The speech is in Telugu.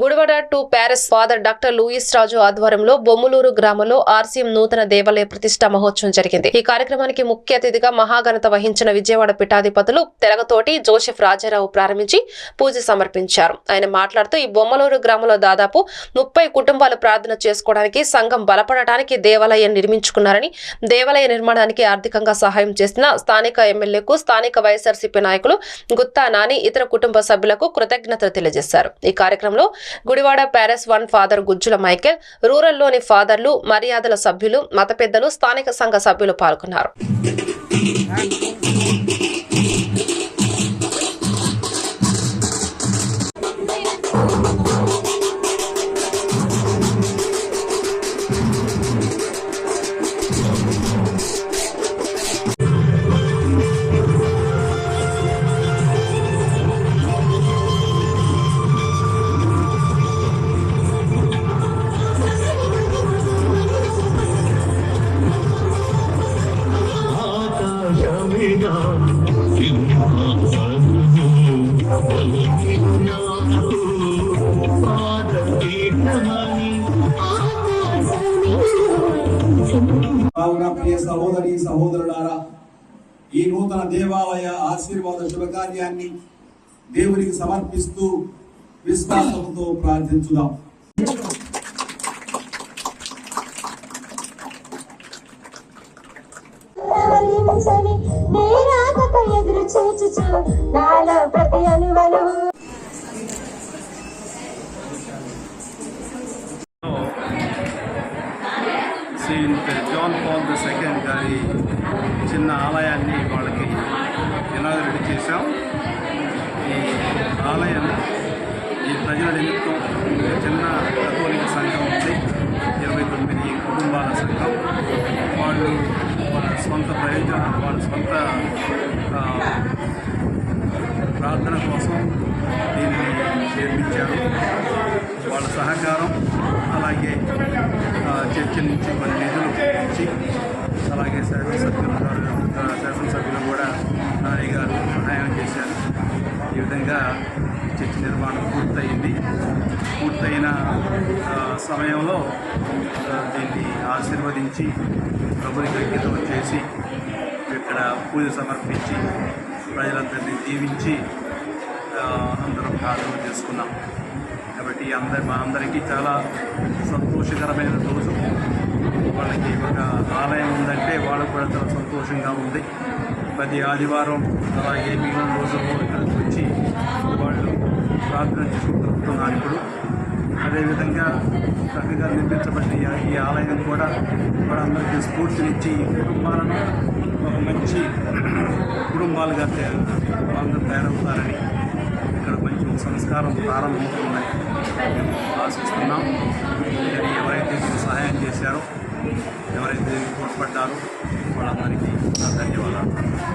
Gudivada to parish father doctor Louis Raju ఆధ్వర్యంలో బొమ్మలూరు గ్రామంలో ఆర్సీఎం నూతన దేవాలయ ప్రతిష్ట మహోత్సవం జరిగింది. ఈ కార్యక్రమానికి ముఖ్య అతిథిగా మహాఘనత వహించిన విజయవాడ పీఠాధిపతులు తెలగతోటి జోసెఫ్ రాజారావు ప్రారంభించి పూజ సమర్పించారు. ఆయన మాట్లాడుతూ ఈ బొమ్మలూరు గ్రామంలో దాదాపు ముప్పై కుటుంబాలు ప్రార్థన చేసుకోవడానికి సంఘం బలపడటానికి దేవాలయం నిర్మించుకున్నారని దేవాలయ నిర్మాణానికి ఆర్థికంగా సహాయం చేసిన స్థానిక ఎమ్మెల్యేకు స్థానిక వైఎస్ఆర్సీపీ నాయకులు గుత్తా నాని ఇతర కుటుంబ సభ్యులకు కృతజ్ఞతలు తెలియజేశారు. ఈ కార్యక్రమంలో Gudivada parish one father Gujjula Michael రూరల్లోని ఫాదర్లు మర్యాదల సభ్యులు మత పెద్దలు స్థానిక సంఘ సభ్యులు పాల్గొన్నారు. కావున ప్రియ సహోదరి సహోదరులారా ఈ నూతన దేవాలయ ఆశీర్వాద శుభకార్యాన్ని దేవునికి సమర్పిస్తూ విశ్వాసంతో ప్రార్థించుదాం. ఎదురు చూచుచు నాలో ప్రతి saint John Paul the second గారి చిన్న ఆలయాన్ని వాళ్ళకి ఇనాగరేట్ చేశాం? ఈ ఆలయం ఈ ప్రజల నిమిత్తం చిన్న కథోలిక సంఘం ఉంది. ఇరవై తొమ్మిది కుటుంబాల సంఘం. వాళ్ళు వాళ్ళ సొంత ప్రయోజనం వాళ్ళ సొంత ప్రార్థన కోసం దీన్ని నిర్మించారు. వాళ్ళ సహకారం ఆ, నుంచి కొన్ని నిధులు ఇచ్చి అలాగే శాసనసభ్యులు శాసనసభ్యులు కూడా నాని గారు సహాయం చేశారు. ఈ విధంగా చర్చి నిర్మాణం పూర్తయింది. పూర్తయిన సమయంలో దీన్ని ఆశీర్వదించి ప్రభుత్వ అంకితం చేసి ఇక్కడ పూజ సమర్పించి ప్రజలందరినీ దీవించి అందరం ప్రార్థన చేసుకున్నాం. కాబట్టి అందరి మా అందరికీ చాలా సంతోషకరమైన రోజు. వాళ్ళకి ఒక ఆలయం ఉందంటే వాళ్ళకు కూడా చాలా సంతోషంగా ఉంది. ప్రతి ఆదివారం అలాగే మిగిలిన రోజుల్లో ఇక్కడికి వచ్చి వాళ్ళు ప్రార్థన చేసుకుంటున్నారు ఇప్పుడు. అదేవిధంగా చక్కగా నిర్మించబడిన ఈ- ఆలయం కూడా వాళ్ళందరికీ స్ఫూర్తినిచ్చి కుటుంబాలను ఒక మంచి కుటుంబాలుగా వాళ్ళందరూ తయారవుతారని సంస్కారం ప్రారంభమవుతుందని మేము ఆశిస్తున్నాం. మీరు ఎవరైతే మీకు సహాయం చేశారో ఎవరైతే తోడ్పడ్డారో వాళ్ళందరికీ ధన్యవాదాలు.